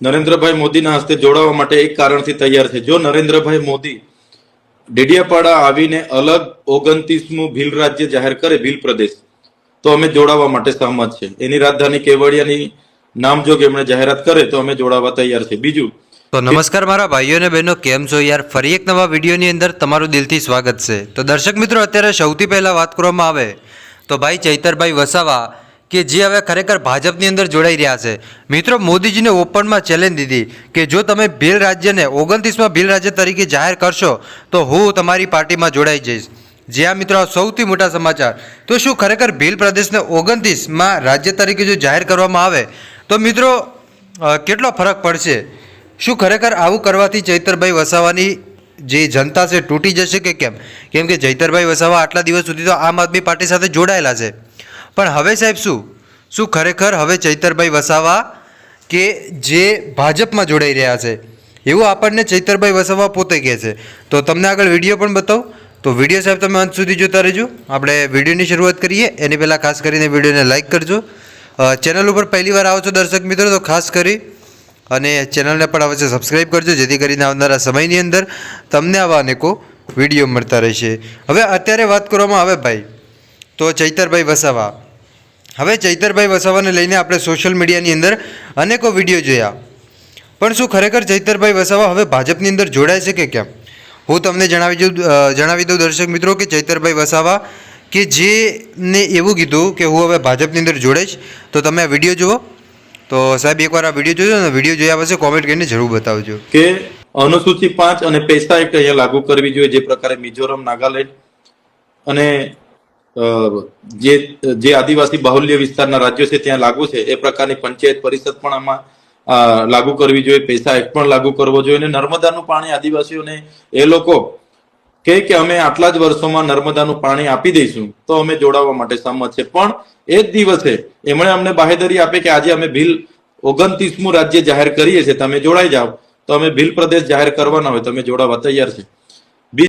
નરેન્દ્રભાઈ મોદીના હસ્તે જોડાવા માટે એક કારણથી તૈયાર છે. જો નરેન્દ્રભાઈ મોદી ડેડિયાપાડા આવીને અલગ ઓગણત્રીસમું ભીલ રાજ્ય જાહેર કરે ભીલ પ્રદેશ, તો અમે જોડાવા માટે સહમત છે. એની રાજધાની કેવડિયાની નામજોગ એમણે જાહેરાત કરે, તો અમે જોડાવા તૈયાર છે. બીજું, તો નમસ્કાર મારા ભાઈઓ અને બહેનો, કેમ છો યાર? ફરી એક નવા વિડીયોની અંદર તમારું દિલથી સ્વાગત છે. તો દર્શક મિત્રો, અત્યારે સૌથી પહેલાં વાત કરવામાં આવે તો ભાઈ ચૈતરભાઈ વસાવા કે જે હવે ખરેખર ભાજપની અંદર જોડાઈ રહ્યા છે. મિત્રો, મોદીજીને ઓપનમાં ચેલેન્જ દીધી કે જો તમે ભીલ રાજ્યને ઓગણત્રીસમાં ભીલ રાજ્ય તરીકે જાહેર કરશો, તો હું તમારી પાર્ટીમાં જોડાઈ જઈશ. જે આ મિત્રો સૌથી મોટા સમાચાર. તો શું ખરેખર ભીલ પ્રદેશને ઓગણત્રીસમાં રાજ્ય તરીકે જો જાહેર કરવામાં આવે, તો મિત્રો કેટલો ફરક પડશે? શું ખરેખર આવું કરવાથી ચૈતરભાઈ વસાવાની જે જનતા છે, તૂટી જશે કે કેમ? કેમ કે જૈતરભાઈ વસાવા આટલા દિવસ સુધી તો આમ આદમી પાર્ટી સાથે જોડાયેલા છે. પણ હવે સાહેબ શું? શું ખરેખર હવે ચૈતરભાઈ વસાવા કે જે ભાજપમાં જોડાઈ રહ્યા છે, એવું આપણને ચૈતરભાઈ વસાવા પોતે કહે છે? તો તમને આગળ વીડિયો પણ બતાવો. તો વીડિયો સાહેબ તમે અંત સુધી જોતા રહેજો. આપણે વિડીયોની શરૂઆત કરીએ. એની પહેલાં ખાસ કરીને વિડીયોને લાઇક કરજો. ચેનલ ઉપર પહેલીવાર આવો છો દર્શક મિત્રો, તો ખાસ કરી અને ચેનલને પણ અવશ્ય સબસ્ક્રાઈબ કરજો, જેથી કરીને આવનારા સમયની અંદર તમને આવા અનેકો વીડિયો મળતા રહેશે. હવે અત્યારે વાત કરવામાં આવે ભાઈ. તો ચૈતરભાઈ વસાવા હવે ચૈતરભાઈ વસાવાને લઈને આપણે સોશિયલ મીડિયાની અંદર અનેકો વીડિયો જોયા. પણ શું ખરેખર ચૈતરભાઈ વસાવા હવે ભાજપની અંદર જોડાય છે કે કેમ? હું તમને જણાવી દઉં જણાવી દઉં દર્શક મિત્રો કે ચૈતરભાઈ વસાવા કે જેને એવું કીધું કે હું હવે ભાજપની અંદર જોડાઈશ, તો તમે આ વીડિયો જુઓ. તો સાહેબ, એકવાર આ વીડિયો જોજો ને વીડિયો જોયા પછી કોમેન્ટ કરીને જરૂર બતાવજો. કે અનુસૂચિત પાંચ અને પૈસા એક અહીંયા લાગુ કરવી જોઈએ? જે પ્રકારે મિઝોરમ, નાગાલેન્ડ અને જે જે આદિવાસી બાહુલ્ય વિસ્તારના રાજ્યો છે ત્યાં લાગુ છે, એ પ્રકારની પંચાયત પરિષદ પણ આમાં લાગુ કરવી જોઈએ, પૈસા એક્ટ પણ લાગુ કરવો જોઈએ. અને નર્મદાનું પાણી આદિવાસીઓને, એ લોકો કે કે અમે આટલા જ વર્ષોમાં નર્મદાનું પાણી આપી દઈશું, તો અમે જોડાવા માટે સંમત છે. પણ એ જ દિવસે એમણે અમને બાહેદરી આપી કે આજે અમે ભીલ ઓગણત્રીસમું રાજ્ય જાહેર કરીએ છીએ, તમે જોડાઈ જાઓ. તો અમે ભીલ પ્રદેશ જાહેર કરવાના હોય, તમે જોડાવા તૈયાર છે.